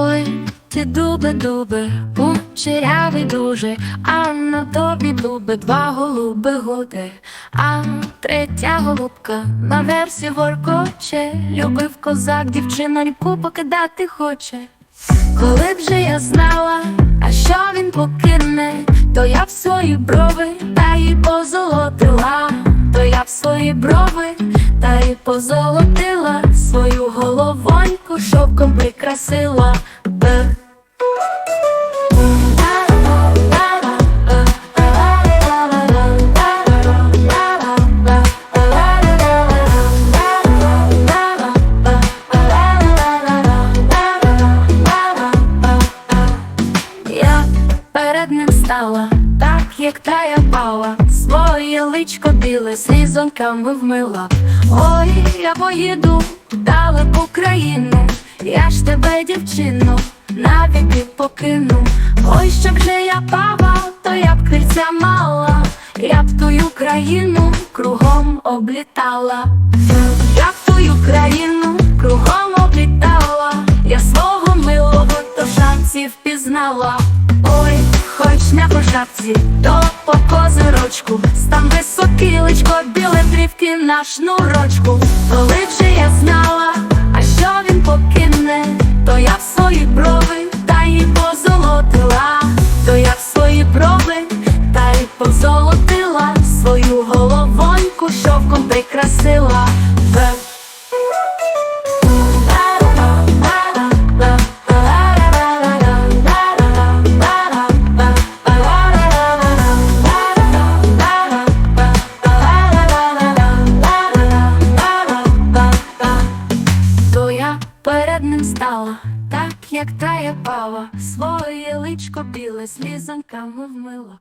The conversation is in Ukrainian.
Ой, ти дубе, дубе, кучерявий дуже, а на тобі дубе два голуби годи, а третя голубка на версі воркоче, любив козак, дівчиноньку покидати хоче. Коли б же я знала, а що він покине, то я б свої брови та й позолотила, то я б свої брови та й позолотила, свою шовком прикрасила. Б. Я перед ним стала, так як та я пала, своє біле слізонками вмила. Ой, я поїду далеко країну, я ж тебе, дівчину, навіки покину. Ой, щоб же я пава, то я б крильця мала, я б тую країну кругом облітала. Я б тую країну кругом облітала, я свого милого то шансів пізнала. Шапці, то по козирочку, стан високий личко, біле дрівки на шнурочку. Коли вже я знала, а що він покине, то я в свої брови та й позолотила, то я в свої брови та й позолотила, свою головоньку шовком прикрасила. Перед ним стала, так як тає пава, своє личко біле слізанками вмила.